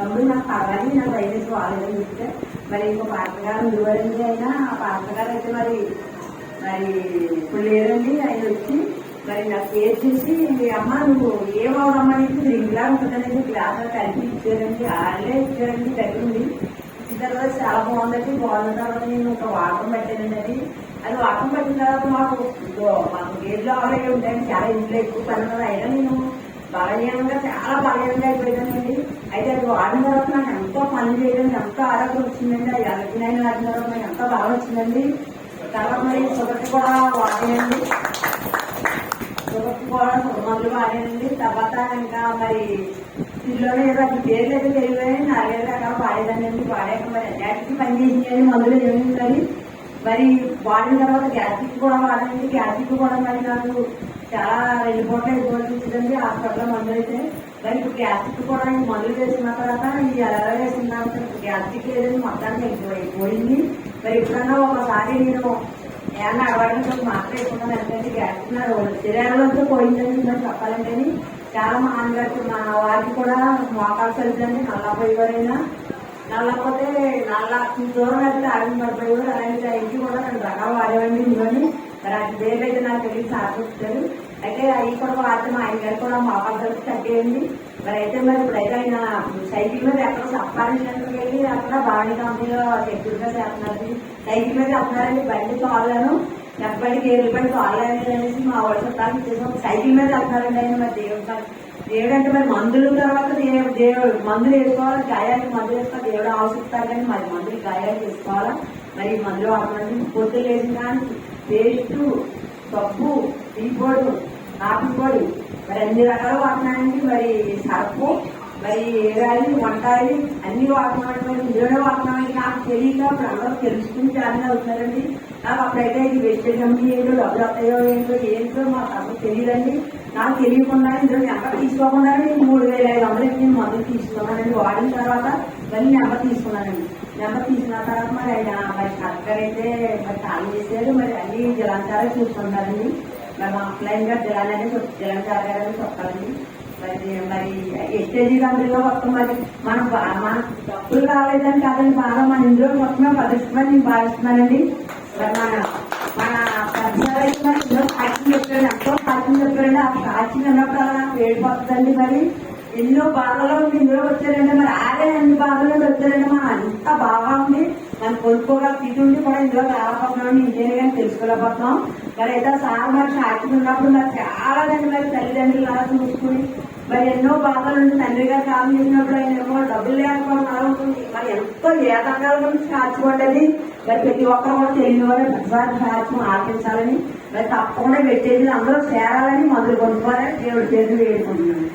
తమ్ముడు నాకు పర్వాలేదు నాకు దయచేసి బాగాలేదని చెప్తే మరి ఇంకో పాత్రగారు గారు అయినా ఆ పాత్రగారు అయితే మరి మరి ఇప్పుడు లేరండి ఆయన వచ్చి మరి నాకు పేరు చేసి అమ్మ నువ్వు ఏమవుదమ్మా నీకు రింగ్లా ఉంటుందనేది గ్లాస్ కలిపి ఇచ్చారండి వాళ్ళే ఇచ్చారండి తగ్గింది ఇచ్చిన తర్వాత చాలా బాగుందండి బాగున్న తర్వాత నేను ఒక వాటర్ పెట్టానండి అది అది వాటర్ పెట్టిన తర్వాత మాకు మాకు గేట్లో ఆల్రెడీ ఉంటాయండి చాలా ఇంట్లో ఎక్కువ పని అయినా నేను బలహీనంగా చాలా బలహీనంగా అయిపోయానండి అయితే అది వాడిన తర్వాత నాకు ఎంతో పని చేయడం ఎంత ఆరోగ్యం వచ్చిందండి? అది అలగినైనా నైన్ తర్వాత నాకు బాగా వచ్చిందండి? తర్వాత మరి షుగర్ కూడా వాడేయండి షుగర్ కూడా మందులు వాడేయండి తర్వాత ఇంకా మరి పిల్లోనే ఏదో అది పేర్లు అయితే తెలియదు నాలుగైదు రకాలు వాడేదానండి వాడాక మరి అన్నిటికీ పని చేసినాయి మందులు ఏమి మరి వాడిన తర్వాత గ్యాస్ట్రిక్ కూడా వాడండి గ్యాస్ట్రిక్ కూడా మరి నాకు చాలా రెండు పూటలు ఇబ్బంది హాస్పిటల్లో మందులు అయితే మరి ఇప్పుడు గ్యాస్ట్రిక్ కూడా మందులు వేసిన తర్వాత తర్వాత లేదని మొత్తానికి వెళ్ళిపోయి పోయింది మరి ఎప్పుడన్నా ఒకసారి నేను ఏమన్నా అడగడానికి మాట్లాడుకున్నాను ఎందుకంటే గ్యాస్ట్రిక్ నా శరీరంలో పోయిందని మరి చెప్పాలంటే చాలా మా నాన్నగారికి మా వారికి కూడా మోకాలు సరిగ్దండి నల్లపోయేవారైనా. నల్లపోతే నల్ల దూరం అయితే ఆడిన పడిపోయేవారు అలాంటి ఇంటి కూడా రెండు రకాలు వాడేవండి ఇవన్నీ మరి అది పేరు అయితే నాకు తెలిసి సాధిస్తారు అయితే అవి కూడా వాడితే మా ఆయన గారు కూడా మా సరికి తగ్గేయండి మరి అయితే మరి ఇప్పుడైతే ఆయన సైకిల్ మీద ఎక్కడ సప్పారించడానికి వెళ్ళి అక్కడ బాడీ కంపెనీలో సెక్యూరిటీగా చేస్తున్నారు. సైకిల్ మీద వెళ్తున్నారండి బండి కావాలను ఎప్పటికి ఏళ్ళు పడి కావాలని అనేసి మా వాళ్ళు చుట్టాలు ఇచ్చేసాం సైకిల్ మీద వెళ్తున్నారండి ఆయన మరి దేవుడు దేవుడు అంటే మరి మందులు తర్వాత దేవుడు దేవుడు మందులు వేసుకోవాలి? గాయాలకు మందులు వేసుకోవాలి? దేవుడు ఆశిస్తారు కానీ మరి మందులు గాయాలు వేసుకోవాలా? మరి మందులు వాడమండి పొద్దులు వేసిన కానీ పేస్టు సబ్బు టీ పొడి కాఫీ పొడి మరి అన్ని రకాలు వాడుతున్నానండి మరి సర్పు మరి ఏడాది వంటాయి అన్ని వాడుతున్నామండి మరి ఇందులోనే నాకు తెలియక ఇప్పుడు అందరూ తెలుసుకుని చాలా అవుతున్నారండి నాకు అప్పుడైతే ఇది వెస్టేజ్ కంపెనీ ఏంటో డబ్బులు అవుతాయో ఏంటో ఏంటో మాకు అసలు తెలియదండి. నాకు తెలియకుండా ఇందులో నెంబర్ తీసుకోకుండా నేను మూడు వేల ఐదు వందలకి నేను మందులు తీసుకున్నానండి వాడిన తర్వాత మళ్ళీ నెంబర్ తీసుకున్నానండి. నెంబర్ తీసుకున్న తర్వాత మరి ఆయన మరి మరి ఖాళీ చేశారు మరి అన్ని జలాంచారే చూసుకుంటారండి. మరి ఆఫ్లైన్గా జలాలనే జలాంచారు గారని చెప్పాలండి. మరి మరి ఎస్టేజీ కంపెనీలో మొత్తం మరి మనం మన డబ్బులు రాలేదని కాదండి. బాగా మన ఇందులో మొత్తం పదిస్తున్నాను నేను భావిస్తున్నానండి. మరి మన మన పెద్దలు సాక్షి చెప్పారండి ఎంతో సాక్షి చెప్పారండి ఆ సాక్షి విన్నప్పుడు అలా నాకు ఏడిపోతుందండి మరి. ఎన్నో బాధలో ఇందులో వచ్చారంటే మరి ఆడే అన్ని బాధలో వచ్చారంటే మన అంత బాగా ఉంది. మనం కొనుక్కోగల స్థితి ఉండి కూడా ఇందులో రాకపోతున్నాం ఇంకేనే కానీ తెలుసుకోలేకపోతున్నాం. మరి ఏదో సార్ మరి సాక్షి ఉన్నప్పుడు నాకు చాలా దాన్ని మరి తల్లిదండ్రులు అలా చూసుకుని మరి ఎన్నో బాధలు ఉండి తండ్రి గారు కాలం చేసినప్పుడు ఆయన ఏమో డబ్బులు లేకపోవడం అలా ఉంటుంది. మరి ఎంతో ఏ రకాల గురించి కాచుకోండి మరి ప్రతి ఒక్కరు కూడా తెలియని వారు ప్రతిసారి కార్యక్రమం ఆశించాలని మరి తప్పకుండా పెట్టేది అందరూ చేరాలని మొదలు కొనుక్కోవాలని దేవుడి పేరు వేడుకుంటున్నాను.